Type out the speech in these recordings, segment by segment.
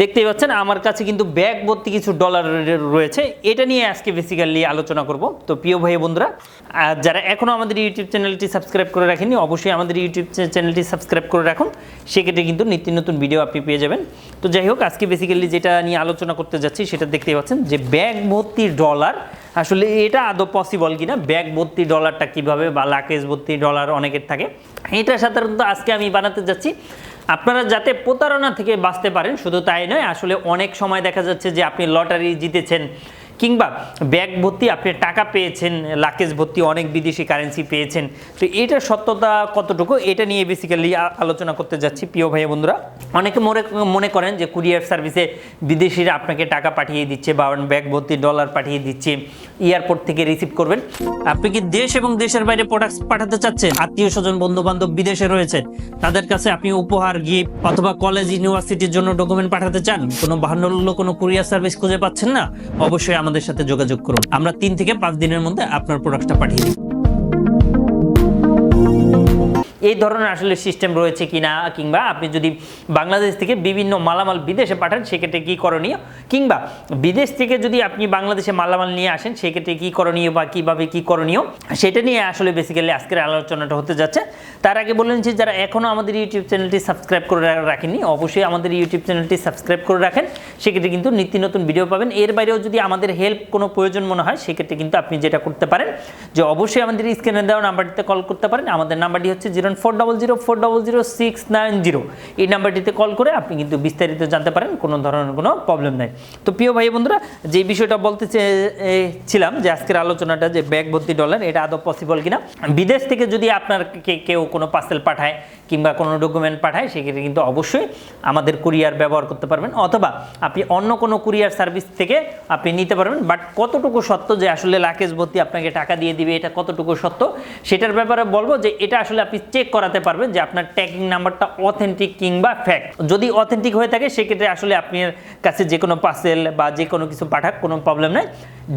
দেখতেই পাচ্ছেন, আমার কাছে কিন্তু ব্যাগ ভর্তি কিছু ডলার রয়েছে। এটা নিয়ে আজকে বেসিক্যালি আলোচনা করব। তো প্রিয় ভাই বন্ধুরা আর যারা এখনও আমাদের ইউটিউব চ্যানেলটি সাবস্ক্রাইব করে রাখেননি, অবশ্যই আমাদের ইউটিউব চ্যানেলটি সাবস্ক্রাইব করে রাখুন। সেক্ষেত্রে কিন্তু নিত্য নতুন ভিডিও আপনি পেয়ে যাবেন। তো যাই হোক, আজকে বেসিক্যালি যেটা নিয়ে আলোচনা করতে যাচ্ছি, সেটা দেখতেই পাচ্ছেন যে ব্যাগ ভর্তি ডলার আসলে এটা আদৌ পসিবল কিনা? ব্যাগ ভর্তি ডলারটা কীভাবে বা লাকেজ ভর্তি ডলার অনেকের থাকে। এটা সাধারণত আজকে আমি বানাতে যাচ্ছি। আপনারা যাতে প্রতারণা থেকে বাঁচতে পারেন, শুধু তাই নয়, আসলে অনেক সময় দেখা যাচ্ছে যে আপনি লটারি জিতেছেন। কিংবা ব্যাগ ভর্তি, আপনি টাকা পেয়েছেন লাকেজ ভর্তি, অনেক বিদেশি কারেন্সি পেয়েছেন। তো এটার সত্যতা কতটুকু? এটা নিয়ে বেসিক্যালি আলোচনা করতে যাচ্ছি। প্রিয় ভাই বন্ধুরা, অনেকে মনে মনে করেন যে কুরিয়ার সার্ভিসে বিদেশিরা আপনাকে টাকা পাঠিয়ে দিচ্ছে বা ব্যাগ ভর্তি ডলার পাঠিয়ে দিচ্ছে এয়ারপোর্ট থেকে রিসিভ করবেন। আপনি কি দেশ এবং দেশের বাইরে প্রোডাক্ট পাঠাতে চাচ্ছেন? আত্মীয় স্বজন বন্ধু বান্ধব বিদেশে রয়েছে, তাদের কাছে আপনি উপহার গিফট অথবা কলেজ ইউনিভার্সিটির জন্য ডকুমেন্ট পাঠাতে চান? কোনো বাহান্ন কোনো কুরিয়ার সার্ভিস খুঁজে পাচ্ছেন না? অবশ্যই আমাদের সাথে যোগাযোগ করুন। আমরা তিন থেকে পাঁচ দিনের মধ্যে আপনার প্রোডাক্টটা পাঠিয়ে দিই। এই ধরনের আসলে সিস্টেম রয়েছে কিনা কিংবা আপনি যদি বাংলাদেশ থেকে বিভিন্ন মালামাল বিদেশে পাঠান, সেক্ষেত্রে কী করণীয়? কিংবা বিদেশ থেকে যদি আপনি বাংলাদেশে মালামাল নিয়ে আসেন, সেক্ষেত্রে কী করণীয় বা কীভাবে কী করণীয়? সেটা নিয়ে আসলে বেসিক্যালি আজকের আলোচনাটা হতে যাচ্ছে। তার আগে বললেন যে যারা এখনও আমাদের ইউটিউব চ্যানেলটি সাবস্ক্রাইব করে রাখেননি, অবশ্যই আমাদের ইউটিউব চ্যানেলটি সাবস্ক্রাইব করে রাখেন। সেক্ষেত্রে কিন্তু নিত্য নতুন ভিডিও পাবেন। এর বাইরেও যদি আমাদের হেল্প কোনো প্রয়োজন মনে হয়, সেক্ষেত্রে কিন্তু আপনি যেটা করতে পারেন, যে অবশ্যই আমাদের স্ক্রিনে দেওয়া নাম্বারটিতে কল করতে পারেন। আমাদের নাম্বারটি হচ্ছে zero four double zero four double zero six nine zero এই নাম্বারটিতে কল করে আপনি কিন্তু বিস্তারিত জানতে পারেন, কোনো ধরনের কোনো প্রবলেম নাই। তো প্রিয় ভাই বন্ধুরা, যে বিষয়টা বলতে ছিলাম যে আজকের আলোচনাটা যে ব্যাগ ভর্তি ডলার এটা আদৌ পসিবল কিনা? বিদেশ থেকে যদি আপনার কেউ কোনো পার্সেল পাঠায় কিংবা কোনো ডকুমেন্ট পাঠায়, সেক্ষেত্রে কিন্তু অবশ্যই আমাদের কুরিয়ার ব্যবহার করতে পারবেন। অথবা আপনি অন্য কোনো কুরিয়ার সার্ভিস থেকে আপনি নিতে পারবেন। বাট কতটুকু সত্য যে আসলে লাকেজ ভর্তি আপনাকে টাকা দিয়ে দিবে, এটা কতটুকু সত্য, সেটার ব্যাপারে বলব যে এটা আসলে আপনি চেক করাতে পারবেন যে আপনার ট্যাগিং নাম্বারটা অথেন্টিক কিংবা ফ্যাক্ট যদি অথেন্টিক হয়ে থাকে, সেক্ষেত্রে আসলে আপনার কাছে যে কোনো পার্সেল বা যে কোনো কিছু পাঠাক, কোনো প্রবলেম নেই।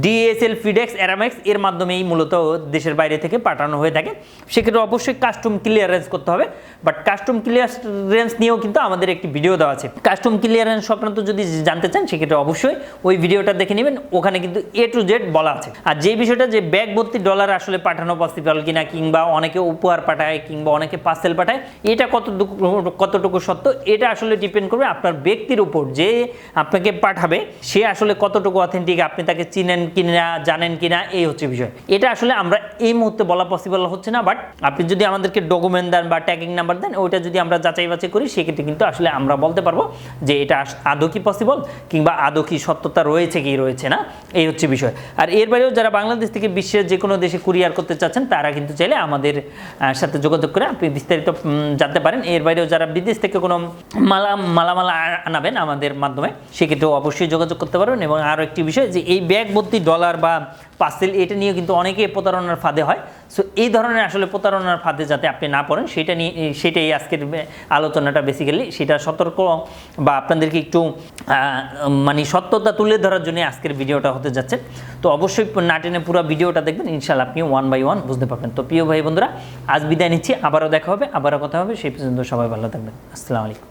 ডিএসএল ফিডেক্স অ্যারামেক্স এর মাধ্যমেই মূলত দেশের বাইরে থেকে পাঠানো হয়ে থাকে। সেক্ষেত্রে অবশ্যই কাস্টম ক্লিয়ারেন্স করতে হবে। বাট কাস্টম ক্লিয়ারেন্স নিয়েও কিন্তু আমাদের একটি ভিডিও দেওয়া আছে। কাস্টম ক্লিয়ারেন্স সংক্রান্ত যদি জানতে চান, সেক্ষেত্রে অবশ্যই ওই ভিডিওটা দেখে নেবেন। ওখানে কিন্তু এ টু জেড বলা আছে। আর যে বিষয়টা যে ব্যাগ ভর্তি ডলার আসলে পাঠানো পসিবল কিনা, কিংবা অনেকে উপহার পাঠায়, কিংবা অনেকে পার্সেল পাঠায়, এটা কতটুকু কতটুকু সত্য? এটা আসলে ডিপেন্ড করবে আপনার ব্যক্তির উপর যে আপনাকে পাঠাবে, সে আসলে কতটুকু অথেন্টিক আপনি তাকে চিনেন কিনা, জানেন কিনা, এই হচ্ছে বিষয়। এটা আসলে আমরা এই মুহূর্তে বলা পসিবল হচ্ছে না বাট আপনি যদি আমাদেরকে ডকুমেন্ট দেন বা ট্যাগিং নাম্বার দেন, ওইটা যদি আমরা যাচাই বাছাই করি, সেক্ষেত্রে কিন্তু আসলে আমরা বলতে পারব যে এটা আদৌ কি পসিবল কিংবা আদৌ কি সত্যতা রয়েছে কি রয়েছে না, এই হচ্ছে বিষয়। আর এর বাইরেও যারা বাংলাদেশ থেকে বিশ্বের যে কোনো দেশে কুরিয়ার করতে চাচ্ছেন, তারা কিন্তু চাইলে আমাদের সাথে যোগাযোগ করে আপনি বিস্তারিত জানতে পারেন। এর বাইরেও যারা বিদেশ থেকে কোনো মালা, মালামালা আনাবেন আমাদের মাধ্যমে, সেক্ষেত্রেও অবশ্যই যোগাযোগ করতে পারবেন। এবং আরও একটি বিষয় যে এই ব্যাগ ভর্তি ডলার বা পার্সেল এটা নিয়ে কিন্তু অনেকে প্রতারণার ফাঁদে হয়। সো এই ধরনের আসলে প্রতারণার ফাঁদে যাতে আপনি না পড়েন, সেটা নিয়ে, সেটাই আজকের আলোচনাটা বেসিক্যালি সেটা সতর্ক বা আপনাদেরকে একটু মানে সত্যতা তুলে ধরার জন্য আজকের ভিডিওটা হতে যাচ্ছে। তো অবশ্যই না টেনে পুরো ভিডিওটা দেখবেন ইনশাল্লাহ আপনি ওয়ান বাই ওয়ান বুঝতে পারবেন। তো প্রিয় ভাই বন্ধুরা আজ বিদায় নিচ্ছি, আবারও দেখা হবে, আবারও কথা হবে, সেই পর্যন্ত সবাই ভালো থাকবেন। আসসালামু আলাইকুম।